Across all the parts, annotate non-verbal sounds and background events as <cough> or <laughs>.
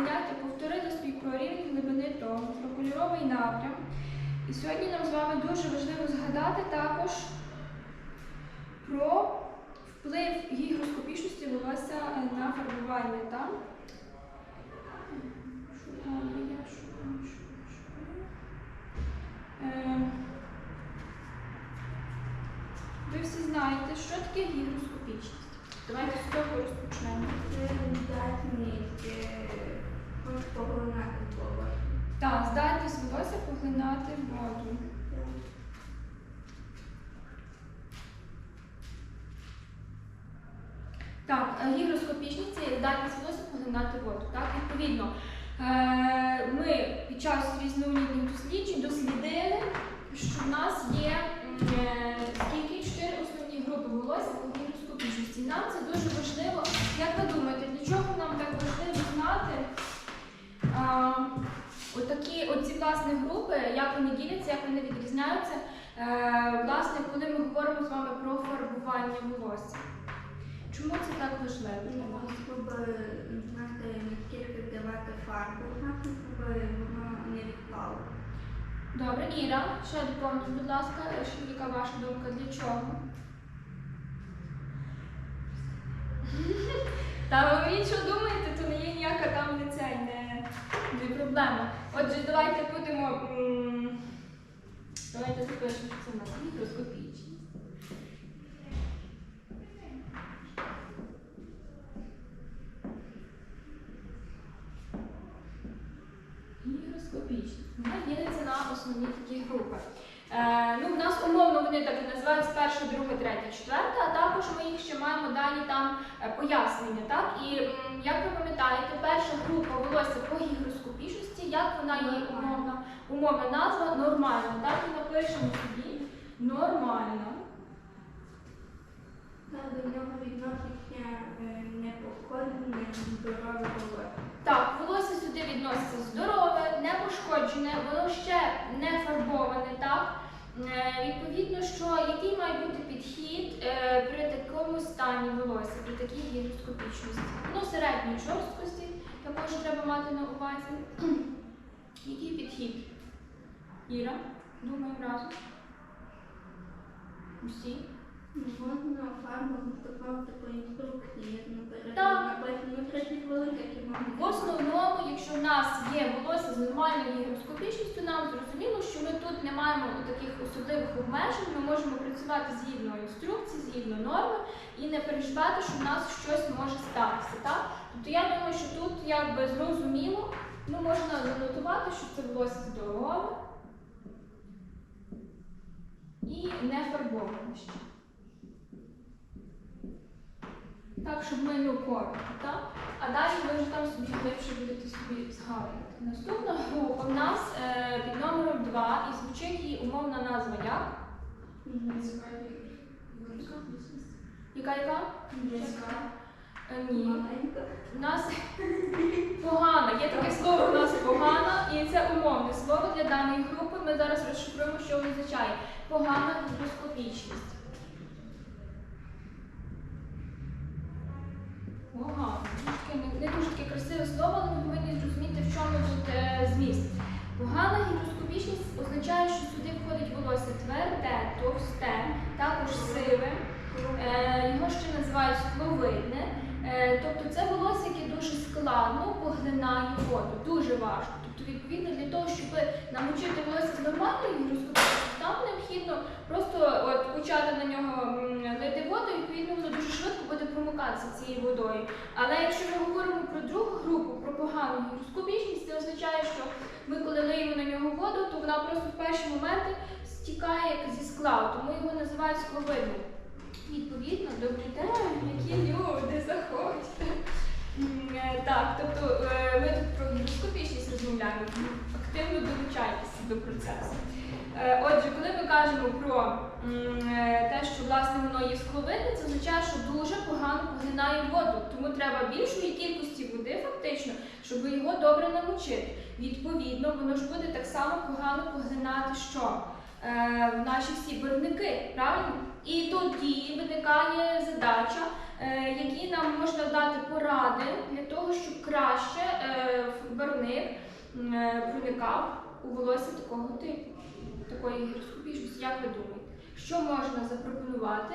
заняття повторили свій про глибини того, про кольоровий напрям. І сьогодні нам з вами дуже важливо згадати також про вплив гігроскопічності волосся на фарбування. Так? Е, Ви всі знаєте, що таке гігроскопічність. Давайте з того розпочнемо. Це здатність е, поглинати слово. Так, здатність волосся поглинати воду. Так, е, гігроскопічність це здатність волосся поглинати воду. Так, відповідно, е, ми під час різноманітних досліджень дослідили, що в нас є е, скільки чотири основні групи волосся по гігроскопічності. Нам це дуже важливо. Як ви думаєте, для чого нам так важливо знати? Оці власне групи, як вони діляться, як вони відрізняються, е, власне, коли ми говоримо з вами про фарбування волосся. Чому це так важливо? Щоб знати, наскільки вдавати фарбу, щоб воно не відпало. Добре, Іра, ще доповніть, будь ласка, що- яка ваша думка, для чого? Та ви що думаєте, то не є ніяка там не це, не, не проблема. Отже, давайте будемо. Давайте запишемо, що це у нас мікроскопічність. Гігроскопічність. Вона ділиться на основні такі групи. Е, ну, в нас умовно вони так і називаються перша, друга, третя, четверта, а також ми їх ще маємо дані там е, пояснення. Так? І як ви пам'ятаєте, перша група волосся по гігроскопічності, як вона є умовна, умовна назва нормальна. Так і напишемо собі нормальна. Та до нього відноситься е, непошкоджене, здорове волосся. Так, волосся сюди відноситься здорове, не пошкоджене, воно ще не фарбоване, так? Е, відповідно, що який має бути підхід е, при такому стані волосся, при такій гігроскопічності? Воно середньої жорсткості, також треба мати на увазі. який підхід? Іра, думаємо разом. Усі. Можна фарбу застосовувати по інструкції, Так. написано 30 хвилин, які В основному, якщо в нас є волосся з нормальною гігроскопічністю, нам зрозуміло, що ми тут не маємо таких особливих обмежень. Ми можемо працювати згідно інструкції, згідно норми і не переживати, що в нас щось може статися. Так? Тобто я думаю, що тут якби зрозуміло, ну можна занотувати, що це волосся здорове і не фарбоване ще. Так, щоб ми не так? А далі ви вже там собі глибше будете собі згадувати. Наступна група в нас е, під номером 2 і звучить її умовна назва як? Яка яка? Е, ні. У нас погана. Є таке слово у нас погана, і це умовне слово для даної групи. Ми зараз розшифруємо, що означає. Погана гігроскопічність. Погано. Не, дуже таке красиве слово, але ми повинні зрозуміти, в чому тут е, зміст. Погана гігроскопічність означає, що сюди входить волосся тверде, товсте, також сиве. Е, його ще називають скловидне. Е, тобто це волосся, яке дуже складно поглинає воду, дуже важко. Тобто, відповідно, для того, щоб намочити волосся з нормальною гігроскопічністю, нам необхідно просто от, почати на нього лити воду, і відповідно воно дуже швидко буде промокатися цією водою. Але якщо ми говоримо про другу групу, про погану гігроскопічність, це означає, що ми коли лиємо на нього воду, то вона просто в перші моменти стікає зі скла, тому його називають скловидним. Відповідно, добрий день, які люди, заходьте. М, е, Тобто е, ми тут про гігроскопічність розмовляємо, активно долучайтеся до процесу. Е, Отже, коли ми кажемо про е, те, що власне воно є скловидне, це означає, що дуже погано поглинає воду. Тому треба більшої кількості води, фактично, щоб його добре намочити. Відповідно, воно ж буде так само погано поглинати що? Наші всі барвники, правильно? І тоді виникає задача, які нам можна дати поради для того, щоб краще е, барвник е, проникав у волосся такого типу, такої гігроскопічності. Як ви думаєте, що можна запропонувати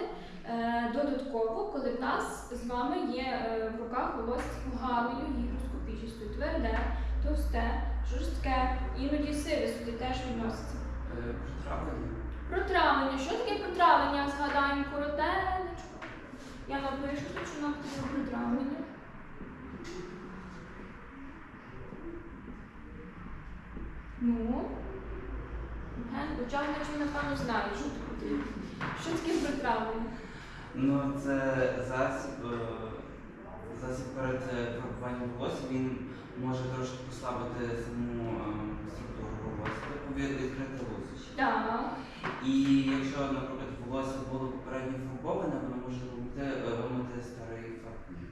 е, додатково, коли в нас з вами є е, в руках волосся з поганою гігроскопічністю? Тверде, товсте, жорстке, іноді сиве сюди теж відноситься. Е, Протравлення. Протравлення. Що таке протравлення? Згадаємо коротенечко. Я напишу тут, що нам таке протравлення. Ну. Хоча напевно знають, що таке. Що таке протравлення? Ну, це засіб, е, засіб перед е, фарбуванням волосся. Він може трошки послабити саму е, структуру волосся, від- відкрити лусочки. Так. І якщо, наприклад, волосся було попередньо фарбоване, воно може вимити, е, вимити старий фарбник.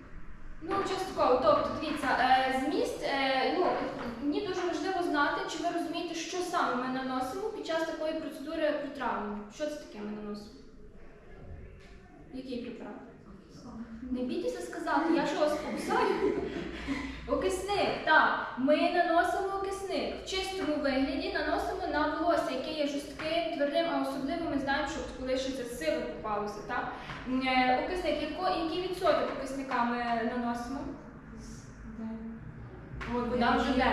Ну, частково. Тобто, дивіться, е, зміст, е, ну, мені дуже важливо знати, чи ви розумієте, що саме ми наносимо під час такої процедури протравлення. Що це таке ми наносимо? Який препарат? Не бійтеся сказати, я що вас <laughs> кусаю? Окисник, так. Ми наносимо окисник. В чистому вигляді наносимо на волосся, яке є жорстким, твердим, а особливо ми знаємо, що коли ще це сило попалося, так? Е, Окисник, який відсоток окисника ми наносимо? Там вже 9.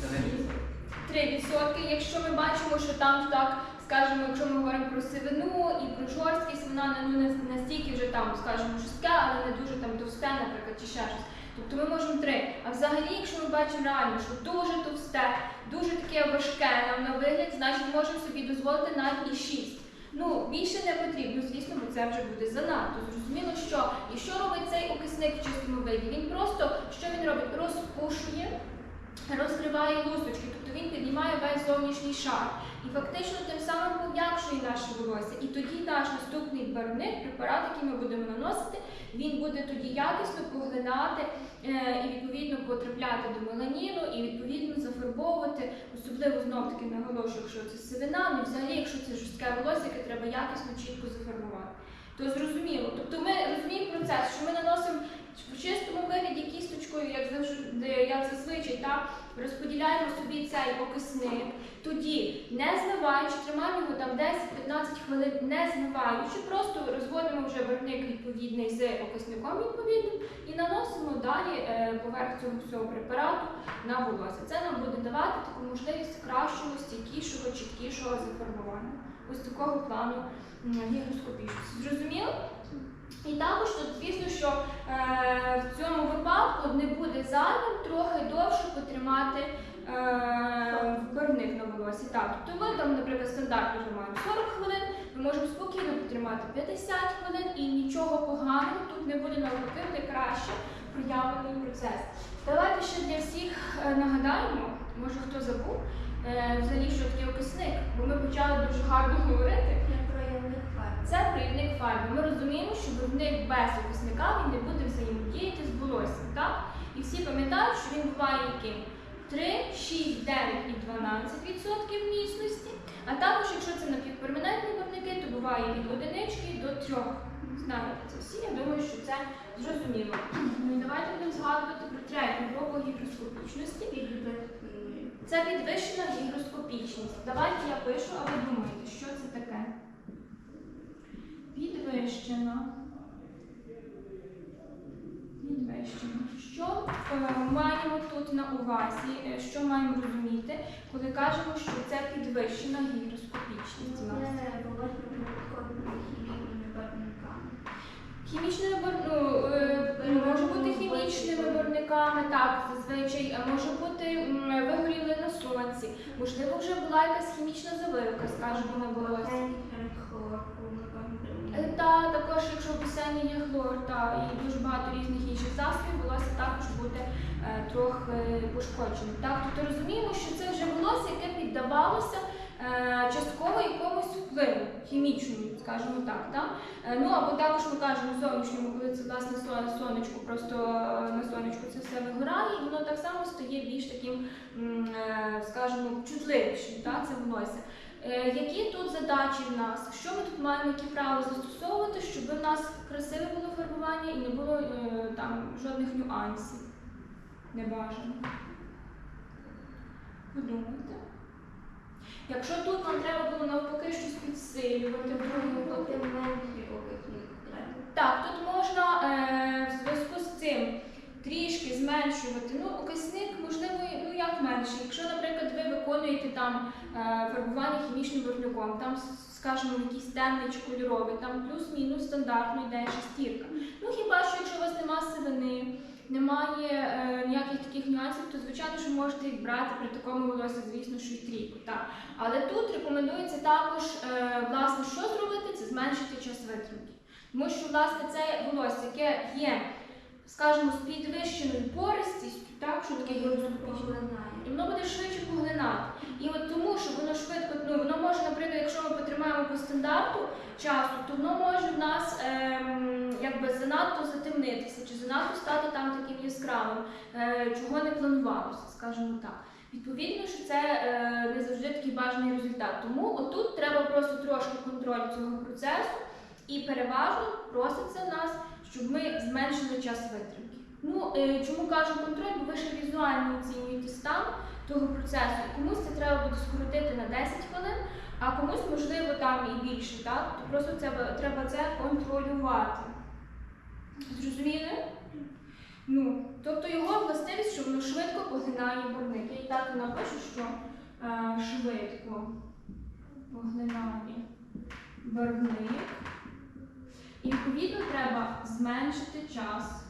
Це 3%. Якщо ми бачимо, що там так, скажімо, якщо ми говоримо про сивину і про жорсткість, вона не ну, не настільки вже там, скажімо, жорстке, але не дуже там товсте, наприклад, чи ще щось. Тобто ми можемо 3. А взагалі, якщо ми бачимо реально, що дуже товсте, дуже таке важке нам на вигляд, значить можемо собі дозволити навіть і 6. Ну, більше не потрібно, звісно, бо це вже буде занадто. Зрозуміло, що і що робить цей окисник в чистому виді? Він просто що він робить? Розпушує розкриває лусочки, тобто він піднімає весь зовнішній шар. І фактично тим самим пом'якшує наше волосся. І тоді наш наступний барвник, препарат, який ми будемо наносити, він буде тоді якісно поглинати е, і відповідно потрапляти до меланіну, і відповідно зафарбовувати, особливо знов таки наголошую, якщо це сивина, ну взагалі, якщо це жорстке волосся, яке треба якісно чітко зафарбувати. То зрозуміло. Тобто ми розуміємо процес, що ми наносимо в чистому вигляді кісточкою, як завжди, як зазвичай, так, розподіляємо собі цей окисник. Тоді, не змиваючи, тримаємо його там 10-15 хвилин, не змиваючи, просто розводимо вже барвник відповідний з окисником відповідним і наносимо далі е, поверх цього всього препарату на волосся. Це нам буде давати таку можливість кращого, стійкішого, чіткішого зафарбування. Ось такого плану гігроскопічності. Зрозуміло? І також тут, звісно, що е, в цьому випадку не буде зайвим трохи довше потримати е, барвник на волосі. Так, тобто ми там, наприклад, стандартно тримаємо 40 хвилин, ми можемо спокійно потримати 50 хвилин і нічого поганого тут не буде навпаки, краще проявлений процес. Давайте ще для всіх е, нагадаємо, може хто забув, взагалі, що таке окисник, бо ми почали дуже гарно говорити. Я проявник фарб. Це проявник фарби. Ми розуміємо, без окисника він не буде взаємодіяти з волоссям. Так? І всі пам'ятають, що він буває яким? 3, 6, 9 і 12 відсотків міцності. А також, якщо це напівперманентні барвники, то буває від одинички до трьох. Знаєте це всі, я думаю, що це зрозуміло. Ну давайте будемо згадувати про третю групу гігроскопічності. Це підвищена гігроскопічність. Давайте я пишу, а ви думаєте, що це таке? Підвищена. Підвищена. Що е, маємо тут на увазі, е, що маємо розуміти, коли кажемо, що це підвищена гігроскопічність у нас? Це волосся продуктовими хімічними. Ну, е, може бути хімічними барвниками, так, зазвичай е, може бути вигоріли на сонці. Можливо, вже була якась хімічна заливка, скажімо, на волосі. Та також, якщо в басейні є хлор, та і дуже багато різних інших засобів, волосся також буде е, трохи пошкоджене. Так, тобто розуміємо, що це вже волосся, яке піддавалося е, частково якомусь впливу хімічному, скажімо так. Та? Е, ну або також ми кажемо зовнішньому, коли це власне сонечко, просто е, на сонечку це все вигорає, і воно так само стає більш таким, е, скажімо, чутливішим, це волосся. Е, Які тут задачі в нас? Що ми тут маємо, які правила застосовувати, щоб в нас красиве було фарбування і не було е, там жодних нюансів небажаних? Подумайте. Якщо тут нам треба було навпаки щось підсилювати, треба. так, тут можна е, в зв'язку з цим трішки зменшувати. Ну, окисник, можливо, ну як менше. Якщо, наприклад, ви виконуєте там е, фарбування хімічним виробником, там, скажімо, якийсь темний чи кольоровий, там плюс-мінус стандартно йде шестірка. Ну хіба що якщо у вас нема сивини, немає е, ніяких таких нюансів, то звичайно, що можете їх брати при такому волосі, звісно, що й трійку. Так. Але тут рекомендується також, е, власне, що зробити, це зменшити час витримки. Тому що, власне, це волосся, яке є, скажімо, з підвищеною пористістю, так, що таке Поглинає. і воно буде швидше поглинати. І от тому, що воно швидко, ну воно може, наприклад, якщо ми потримаємо по стандарту часу, то воно може в нас ем, якби занадто затемнитися, чи занадто стати там таким яскравим, е, чого не планувалося, скажімо так. Відповідно, що це е, не завжди такий бажаний результат. Тому отут треба просто трошки контролю цього процесу, і переважно проситься нас, зменшили час витримки. Ну, е, чому кажу контроль, бо ви ще візуально оцінюєте стан того процесу. Комусь це треба буде скоротити на 10 хвилин, а комусь, можливо, там і більше, так? То просто це, треба це контролювати. Зрозуміли? Ну, тобто його властивість, що воно швидко поглинає барвник. Я і так напишу, що е, швидко поглинає барвник. Відповідно треба зменшити час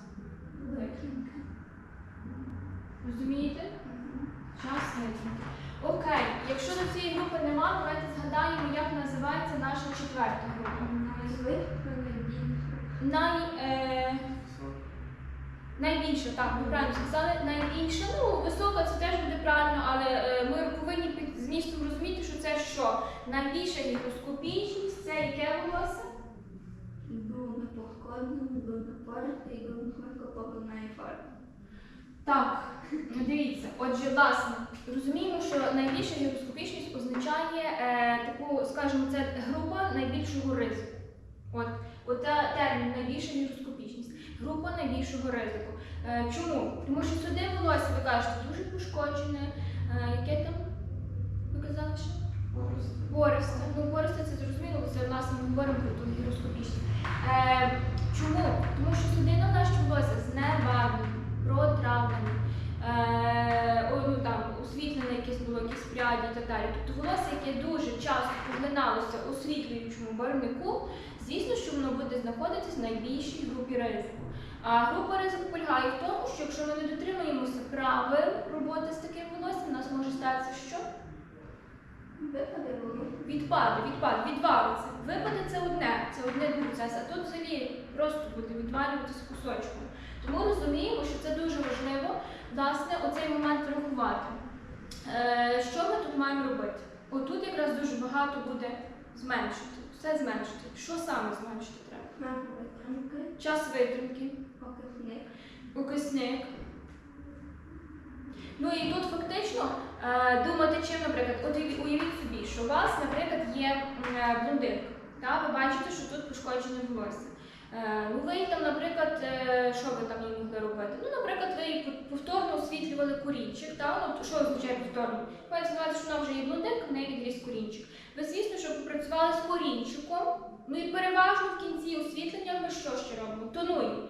витримки. Розумієте? Час витримки. Окей, якщо до цієї групи нема, давайте згадаємо, як називається наша четверта група. Най, е, найбільше, так, ви правильно сказали, найбільше. Ну, висока це теж буде правильно, але е, ми повинні під змістом розуміти, що це що? Найбільша гігроскопічність, це яке волосся? Був і поглинає фарбу. Так, ну, дивіться, отже, власне, розуміємо, що найбільша гігроскопічність означає е, таку, скажімо, це група найбільшого ризику. От, от термін найбільша гігроскопічність, група найбільшого ризику. Е, чому? Тому що сюди волосся, ви кажете, дуже пошкоджене. Е, яке там? Ви казали що? Пористе. Ну, пористе це зрозуміло, це власне ми говоримо про ту гігроскопічність. Е, чому? Тому що судина наші волосся знебарвлені, протравлені, е, ну, там, освітлене якесь було, якісь пряді і так далі. Тобто волосся, яке дуже часто поглиналося освітлюючому барвнику, звісно, що воно буде знаходитись в найбільшій групі ризику. А група ризику полягає в тому, що якщо ми не дотримуємося правил роботи з таким волоссям, у нас може статися що? Випаде було. Відпаде, відпаде, відвалиться. Випаде це одне, це одне процес, а тут взагалі просто буде відвалюватися кусочком. Тому розуміємо, що це дуже важливо, власне, оцей момент врахувати. Е, що ми тут маємо робити? Отут якраз дуже багато буде зменшити. Все зменшити. Що саме зменшити треба? Витримки, Час витримки, окисник. окисник. Ну і тут фактично думати, чим, наприклад, от уявіть собі, що у вас, наприклад, є е, блондинка. Та? Ви бачите, що тут пошкоджене волосся. Е, ну, ви там, наприклад, е, що ви там їй могли робити? Ну, наприклад, ви повторно освітлювали корінчик. Та? Ну, що означає повторно? Мається що вона вже є блондинка, в неї відріс корінчик. Ви, звісно, що попрацювали з корінчиком, ну і переважно в кінці освітлення ми що ще робимо? Тонуємо.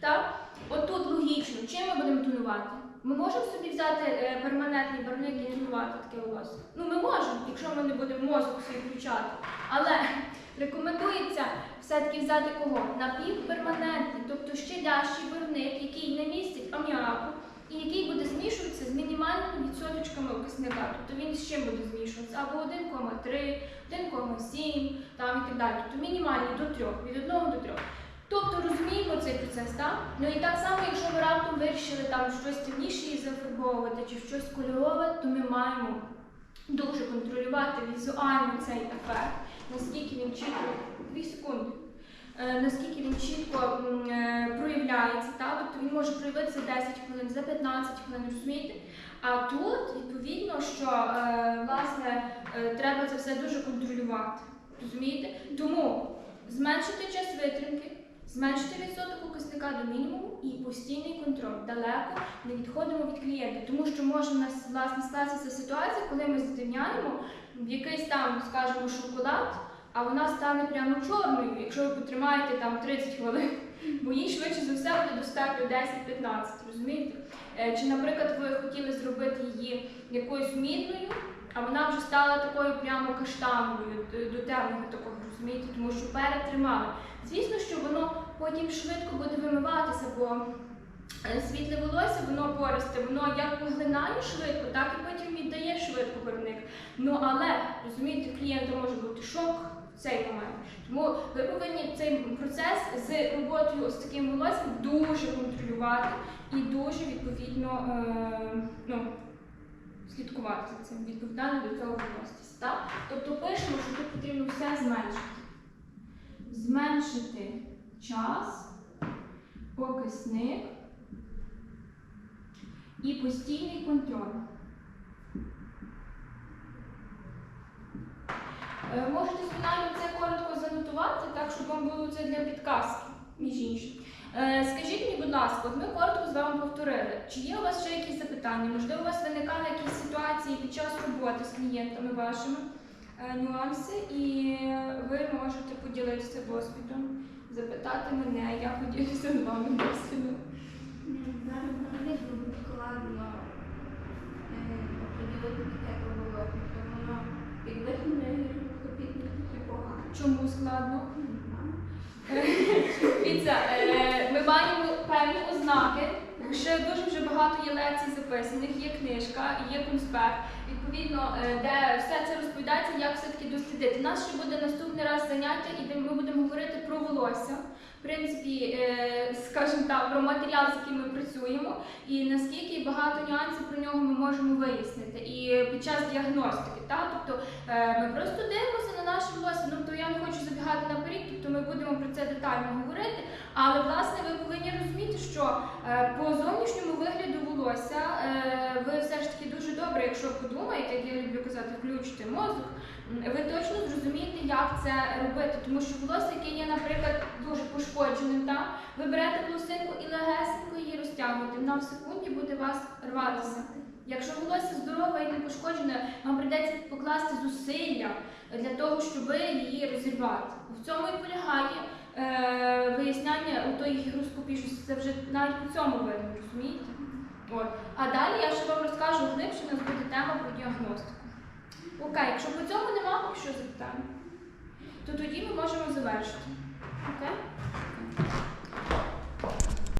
Так? От тут логічно, чим ми будемо тонувати? Ми можемо собі взяти е, перманентний барвник і тонувати таке волосся? Ну ми можемо, якщо ми не будемо мозок свій включати. Але <laughs> рекомендується все-таки взяти кого? Напівперманентний, тобто щадящий барвник, який не містить аміаку і який буде змішуватися з мінімальними відсоточками окисника. Тобто він з чим буде змішуватися? Або 1,3, 1,7 там і так далі. Тобто мінімальний до 3, від 1 до 3. Тобто розуміємо цей процес, так? Ну і так само, якщо ви раптом вирішили там щось темніше і зафарбовувати чи щось кольорове, то ми маємо дуже контролювати візуально цей ефект, наскільки він чітко. Дві секунди. е, наскільки він чітко е, проявляється. Та? Тобто він може проявитися 10 хвилин, за 15 хвилин, розумієте? А тут відповідно, що е, власне треба це все дуже контролювати. Розумієте? Тому зменшити час витримки, зменшити відсоток окисника до мінімуму і постійний контроль. Далеко не відходимо від клієнта, тому що може в нас власне статися ситуація, коли ми задивняємо якийсь там, скажімо, шоколад, а вона стане прямо чорною, якщо ви потримаєте там 30 хвилин. Бо їй швидше за все буде достатньо 10-15, розумієте? Е, Чи, наприклад, ви хотіли зробити її якоюсь мідною, а вона вже стала такою прямо каштановою, до- до темного такого, розумієте, тому що перетримали. Звісно, що воно потім швидко буде вимиватися, бо е, світле волосся, воно пористе, воно як поглинає швидко, так і потім віддає швидко барвник. Ну але розумієте, клієнта може бути шок в цей момент. Тому ви повинні цей процес з роботою ось таким волоссям дуже контролювати і дуже відповідно е, ну, слідкувати за цим, відповідально до цього відноситися. Тобто пишемо, що тут потрібно все зменшити. Зменшити час, покисник і постійний контроль. Е, Можете звичайно це коротко занотувати, так, щоб вам було це для підказки, між іншим. Е, Скажіть мені, будь ласка, ми коротко з вами повторили. Чи є у вас ще якісь запитання? Можливо, у вас виникали якісь ситуації під час роботи з клієнтами вашими нюанси, і ви можете поділитися досвідом, запитати мене, я поділюся з вами досвідом. Зараз взагалі дуже складно е, оприділити таке що воно підвищене гігроскопічне погано. Чому складно? Дивіться, е, ми маємо певні ознаки. Ще дуже вже багато є лекцій записаних, є книжка, є конспект. Відповідно, е, де все це все-таки дослідити. У нас ще буде наступний раз заняття, і ми будемо говорити про волосся. Принципі, е, скажімо так, про матеріал, з яким ми працюємо, і наскільки багато нюансів про нього ми можемо вияснити. І під час діагностики, так? тобто е, ми просто дивимося на наше волосся. Ну, то я не хочу забігати наперед, тобто ми будемо про це детально говорити. Але власне ви повинні розуміти, що е, по зовнішньому вигляду волосся ви все ж таки дуже добре, якщо подумаєте, як я люблю казати, включите мозок, ви точно зрозумієте, як це робити. Тому що волосся, яке є, наприклад, дуже пошкодженим, та, ви берете волосинку і легесенько її розтягуєте, вона в секунді буде у вас рватися. Якщо волосся здорове і не пошкоджене, вам прийдеться покласти зусилля для того, щоб її розірвати. В цьому і полягає е, виясняння у тої гігроскопічності. Це вже навіть по цьому видно, розумієте? От. А далі я ще вам розкажу глибше, у нас буде тема про діагностику. Окей, якщо по цьому нема поки що запитань, то тоді ми можемо завершити. Okay.